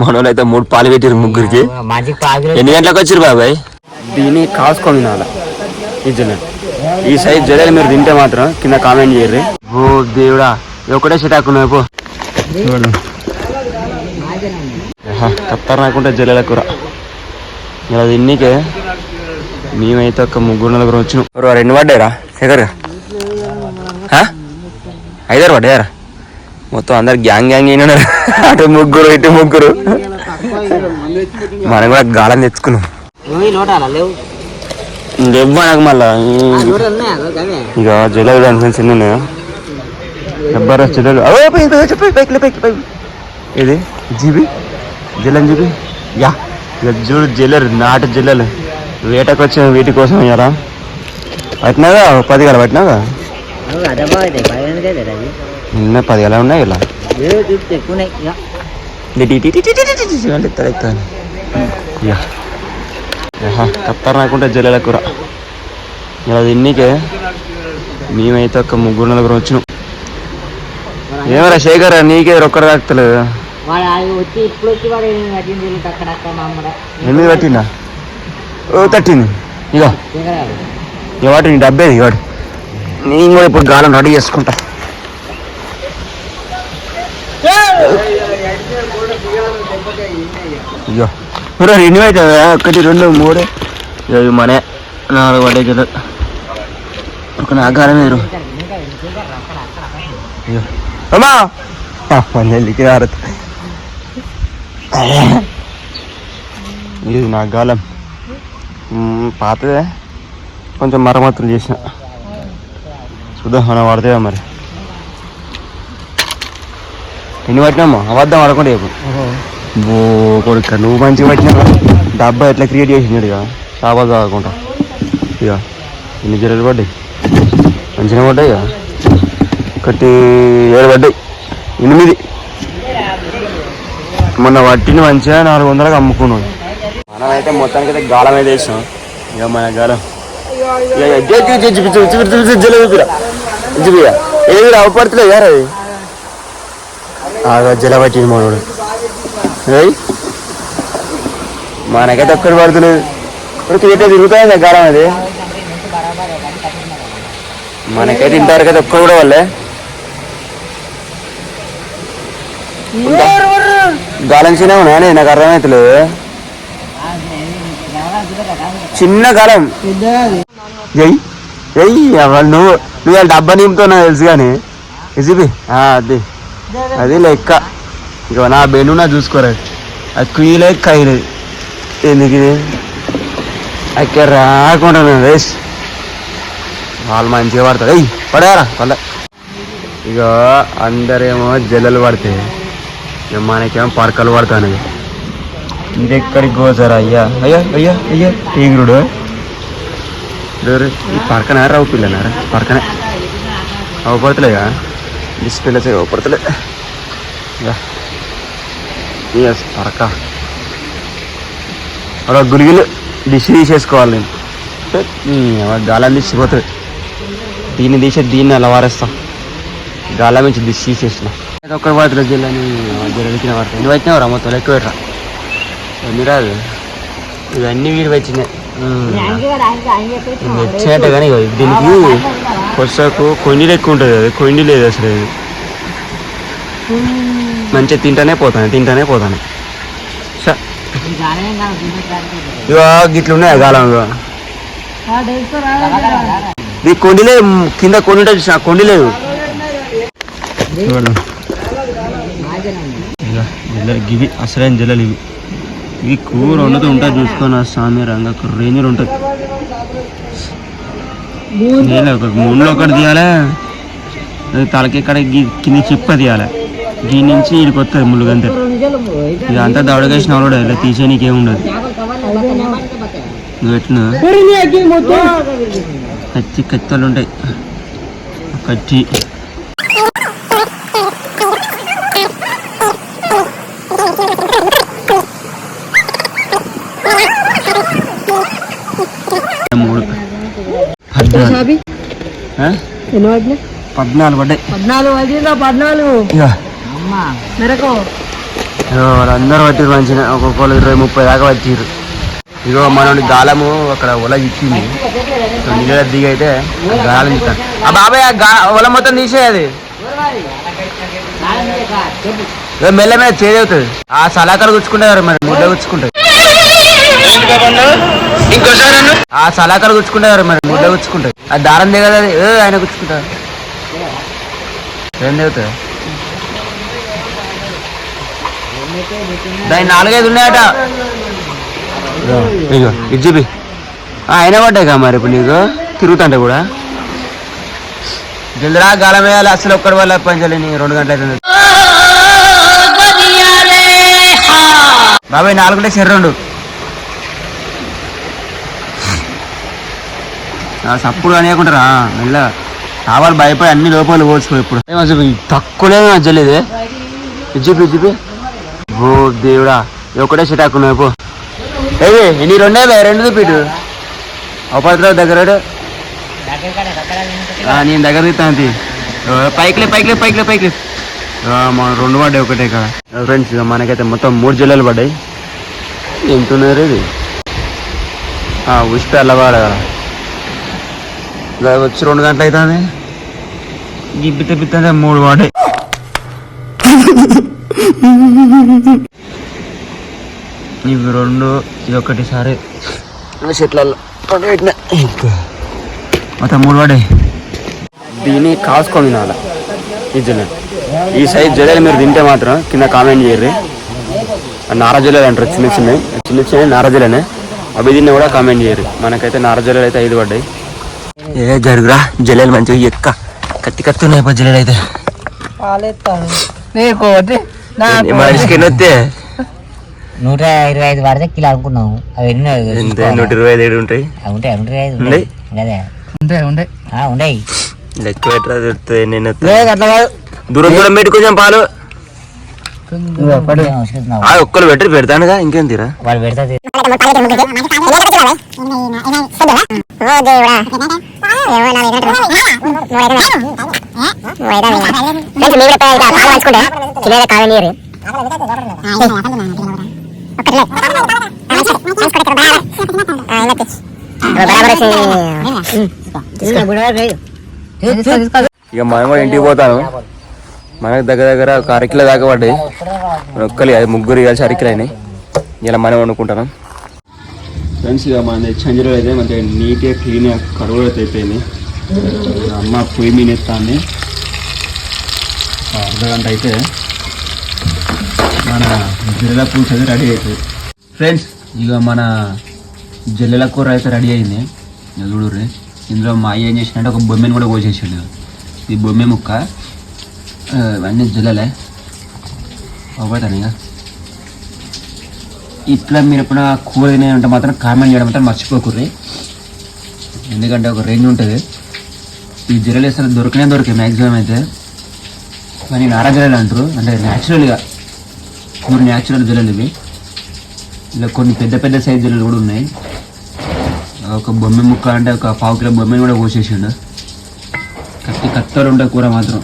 మనోళ్ళు అయితే మూడు పాలు పెట్టారు ముగ్గురికి. ఎన్ని గంటలకు వచ్చారు బాబాయ్? దీన్ని కాసుకొని తినాలి ఈ ఈ సైజ్ జల్లెలు మీరు తింటే మాత్రం కింద కామెంట్ చేయర్రి ఓ దేవుడా ఒకటే సెటాక్ ఉన్నాయి పో చూడు కత్తర్ నాకుంటే జల్లెల కూర. ఇలా తిన్నీకే మేమైతే ఒక ముగ్గురు నలుగురు వచ్చినాం. రెండు పడ్డారా శేఖర్ ఐదారు పడ్డారా మొత్తం అందరు గ్యాంగ్ గ్యాంగ్ అయినారు. అటు ముగ్గురు ఇటు ముగ్గురు. మనం కూడా గాలం తెచ్చుకున్నాం. లేవు. నాకు మళ్ళా? ఇక జల్లలు దాని చిన్న ఉన్నాయా? ఎవ్వరు అవే పైకి పైకి ఇది జీబి? జల్లని జీబి? యా. చూడు జల్లరు నాటు జల్లలు వేటకు వచ్చిన వీటి కోసం అయ్యారా పట్టినాగా పది గల పట్టినాగా నిన్న పది ఎలా ఉన్నాయి ఇలా ఏదో కత్తర్ నాకుంటే జల్లెల కూర ఇలా తిన్నీకే మేమైతే ఒక ముగ్గురు నలుగురు వచ్చినాం ఏమరా శేఖర్ నీకే ఒక్కరు తాకుతలేదు ఎందుకు కట్టిందా ఎనిమిది పట్టిందా ఓ తట్టింది ఇగో ఇవాటి నీ డబ్బేది ఇవాడు నేను కూడా ఇప్పుడు గాలం రెడీ చేసుకుంటా ఇగో ఇప్పుడు ఎన్ని అవుతుంది? ఒకటి రెండు మూడు. ఇవి మనే. నాలుగు పడే జల్లు ఒక నాకారం మీరు ఇగో అమ్మా! పన్నెండుకి ఆరత ఇది నా గాలం. పాతదే. కొంచెం మరమ్మతులు చేసిన. చూద్దాం మనం వాడతాయా మరి? ఎన్ని పట్టినామో? అబద్ధం ఆడకుండా చెప్పు. బో కొడుక నువ్వు మంచిగా పట్టినా డబ్బా ఎట్లా క్రియేట్ చేసినాడు ఇక షాబాజ్ కాకుండా ఇక ఎన్ని జరలు పడ్డాయి మంచిగా పడ్డాయి ఇక ఒకటి ఏడు పడ్డాయి ఎనిమిది మొన్న వట్టిని మంచిగా నాలుగు వందలకు అమ్ముకున్నాం మనం అయితే మొత్తానికి అయితే గాలం అయితే వేసాం ఇక మన గాలం ఇక చూపించు, ఏది యారు అది జల పట్టింది మనోడు మనకైతే ఒక్కటి ఇప్పుడు ఇట్లా తిరుగుతాయి గాలం అది. మనకైతే ఇంతవరకు అయితే ఒక్కడు కూడా వాళ్ళే గాలం చిన్న ఉన్నాయని నాకు అర్థమవుతలేదు చిన్న గాలం. ఎయ్ ఎయ్ అవ్వాలి నువ్వు? నువ్వు వాళ్ళ డబ్బా నింపుతావు నాకు తెలుసు కానీ. ఎసిపి అది. అది లెక్క. ఇక నా బెండు నా చూసుకోరా. అది కుయ్యలేదు కయ్యలేదు ఎందుకు ఇది? అక్కడ రాకుండా వేస్ వాళ్ళు మంచిగా పడతారు. అయ్యి పడారా పడ ఇక అందరేమో జల్లలు పడతాయి మనకేమో పరకలు పడతాను ఇది ఎక్కడికి పోసారా అయ్యా అయ్యా అయ్యా. అయ్యా టీగురుడు ఈ పక్కన రావు పిల్లనారా పరకనే. అవపడతలేగా? డిస్ప్లేలో అవపడతలే. ఎస్ పరక. అలా గులిగిలు డిష్ తీసేసుకోవాలి నేను. ఈ గాలం తీసిపోతుంది. దీన్ని తీసే దీన్ని అలా వారేస్తాం. గాలం నుంచి డిష్ తీసేసిన. ఒక్కటి పడుతుంది జిల్లాని జరిగిన పడతాయి నువ్వు వచ్చినా రా మొత్తం ఎక్కువ పెట్టరా? ఎన్ని రాదు. ఇవన్నీ వీడి వచ్చినాయి. వచ్చినట్టు కానీ దీనికి కొసకు కొండి ఎక్కువ ఉంటుంది అది. కొండి లేదు అసలు ఇది మంచిగా తింటానే పోతాను తింటానే పోతాను. స ఇగో గిట్లు ఉన్నాయి గాలం ఈ కొండి లేదు కింద కొండి చూసిన చూసినా, కొండి లేదు. గివి అసలైన జల్లలు ఇవి ఇవి కూర వండుతూ ఉంటుంది చూసుకొని ఆ స్వామి రంగ రేంజర్ ఉంటుంది. నేను ఒక మూడులో ఒకటి తీయాలి. తలకి ఇక్కడ కింద చిప్ప తీయాలి. దీని నుంచి ఇడికి వస్తుంది ముళ్ళు గంతే ఇక అంతా దవడకేసిన వాళ్ళు ఇలా తీసే నీకేం ఉండదు. నువ్వు ఎట్లా? కత్తి కత్తలు ఉంటాయి. కత్తి. మూడు. పద్నాలుగు పడినాయి పద్నాలుగు పడ్డాయి పద్నాలుగు. పద్నాలుగు వాళ్ళందరూ పట్టిరు మంచిగా. ఒక్కొక్కరు ఇరవై ముప్పై దాకా పట్టిరు ఇగో మనోడి గాలము అక్కడ ఒల ఇచ్చింది నీళ్ళ దిగి అయితే గాలం ఇస్తాను ఆ బాబాయ్ ఆ ఒల మొత్తం తీసేది మెల్ల మీద చేదవుతుంది ఆ సలాకలు గుచ్చుకుంటారు మరి ముద్ద గుచ్చుకుంటాయి ఆ సలాకలు గుచ్చుకుంటారు మరి ముద్ద గుచ్చుకుంటాయి ఆ దారం దిగదు ఆయన గుచ్చుకుంటారు ఏం దిగుతుంది దాని నాలుగైదు ఉన్నాయట. ఇగో ఇది చూపి. ఆ, అయినా పడ్డాయి కదా మరి ఇప్పుడు నీకు? తిరుగుతుంటే కూడా. జల్దిరా గాలం వేయాలి. అసలు ఒక్కడి వల్ల పనిచేయలేని రెండు గంటలు అవుతుంది బాబాయ్ నాలుగుంటే సరే రెండు. సప్పుడు అనేకుంటారా? మెల్ల కావాలి భయపడి అన్ని లోపల పోవచ్చు ఇప్పుడు. ఏం అసలు ఈ తక్కువలే మధ్యలేదే ఇజ్జిపి ఇజ్జిపి ఓ దేవుడా ఒకటే సిటాకు నాకు పో. నీ రెండే బే, రెండు చూపిటు. అవపత్రావు దగ్గర నేను దగ్గర తీస్తాను తీ. ఓ, పైకిలే పైకిలే పైకిలే మన రెండు పడ్డాయి ఒకటే కదా ఫ్రెండ్స్ మనకైతే మొత్తం మూడు జిల్లాలు పడ్డాయి. ఎంత ఉన్నారు ఇది ఉష్ప అల్లవాడ. వచ్చి రెండు గంటలు అవుతుంది గిబ్బి పిత్తే మూడు పడ్డాయి. ఇవి రెండు ఇది ఒకటి సరే. చెట్లలో. మొత్తం మూడు పడ్డాయి దీన్ని కాసుకొని తినాలి ఈ జల్లెలు ఈ సైజ్ జల్లెలు మీరు తింటే మాత్రం కింద కామెంట్ చేయర్రి. నార జల్లెలు అంటారు చిన్న చిన్న చిన్న చిన్న నార జల్లెనే అవి తిన్న కూడా కామెంట్ చేయరు మనకైతే నార జల్లెలు అయితే ఐదు పడ్డాయి. ఏ జరుగురా జల్లెలు మంచిగా ఎక్క. కత్తి కత్తి ఉన్నాయి పో జల్లెలు అయితే. నీకు మనిషికి ఎన్ని వస్తే నూట ఇరవై ఐదు పడితే కిలో అనుకున్నాము అవి ఎన్ని నూట ఇరవై ఐదు ఉంటాయి అవి ఉంటాయి నూట ఇరవై ఐదు ఉంటాయి ఉంటాయి ఆ, ఉన్నాయి లెక్క పెట్టరా దొరుకుతాయి నేను లేదు అట్లా కాదు దూరం దూరం పెట్టి కొంచెం పాలు ఒక్కరు పెట్టి పెడతానుగా ఇంకేం తీరా వాళ్ళు పెడతా ఇక మనం కూడా ఇంటికి పోతాను. మనకు దగ్గర దగ్గర ఒక అరకిలో దాకా పడ్డాయి. ఒక్కలి అది ముగ్గురు కలిసి అరకిలు అయినాయి ఇలా మనం వండుకుంటాం ఫ్రెండ్స్ ఇక మన చంజలో అయితే మంచిగా నీట్గా క్లీన్గా కరువు అయితే అయిపోయింది అమ్మ పొయ్యి ఒక అర్ధ గంట అయితే మన జల్లెల పులుసు అయితే రెడీ అవుతుంది ఫ్రెండ్స్ ఇక మన జల్లెల కూర అయితే రెడీ అయింది. చూడుర్రి ఇందులో మా అయ్య ఏం చేసిందంటే ఒక బొమ్మెని కూడా కోసేసాడు. ఈ బొమ్మె ముక్క ఆ, ఇవన్నీ జల్లలే. అవబడతాను ఇక ఇట్లా మీరు ఎప్పుడైనా కూర ఉంటే మాత్రం కామెంట్ చేయడం మాత్రం మర్చిపోకూర్రి. ఎందుకంటే ఒక రేంజ్ ఉంటుంది. ఈ జల్లలు అసలు దొరికినే దొరికాయి మ్యాక్సిమం అయితే. కానీ నారా జల్లలు అంటారు. అంటే న్యాచురల్గా మూడు న్యాచురల్ జల్లలు ఇవి. ఇలా కొన్ని పెద్ద పెద్ద సైజు జల్లలు కూడా ఉన్నాయి. ఒక బొమ్మె ముక్క అంటే ఒక పావు కిలో బొమ్మని కూడా కోసేసిండు. కత్తి కత్తలు ఉండే కూర మాత్రం.